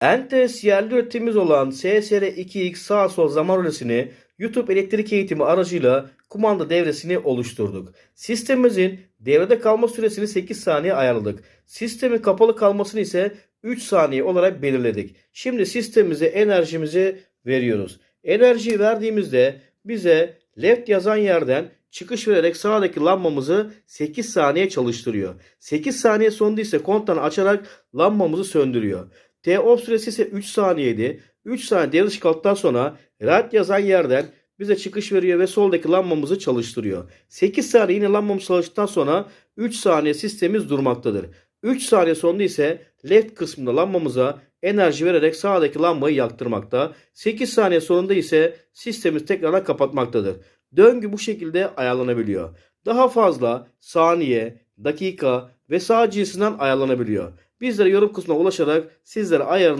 Entes yerli üretimimiz olan SSR2X sağ sol zaman rölesini YouTube elektrik eğitimi aracıyla kumanda devresini oluşturduk. Sistemimizin devrede kalma süresini 8 saniye ayarladık. Sistemin kapalı kalmasını ise 3 saniye olarak belirledik. Şimdi sistemimize enerjimizi veriyoruz. Enerjiyi verdiğimizde bize left yazan yerden çıkış vererek sağdaki lambamızı 8 saniye çalıştırıyor. 8 saniye sonunda ise kontanı açarak lambamızı söndürüyor. T-off süresi ise 3 saniyeydi. 3 saniye dışı kaldıktan sonra right yazan yerden bize çıkış veriyor ve soldaki lambamızı çalıştırıyor. 8 saniye yine lambamız çalıştıktan sonra 3 saniye sistemimiz durmaktadır. 3 saniye sonunda ise left kısmında lambamıza enerji vererek sağdaki lambayı yaktırmakta. 8 saniye sonunda ise sistemimiz tekrardan kapatmaktadır. Döngü bu şekilde ayarlanabiliyor. Daha fazla saniye, dakika ve saat cinsinden ayarlanabiliyor. Bizlere yorum kısmına ulaşarak sizlere ayarını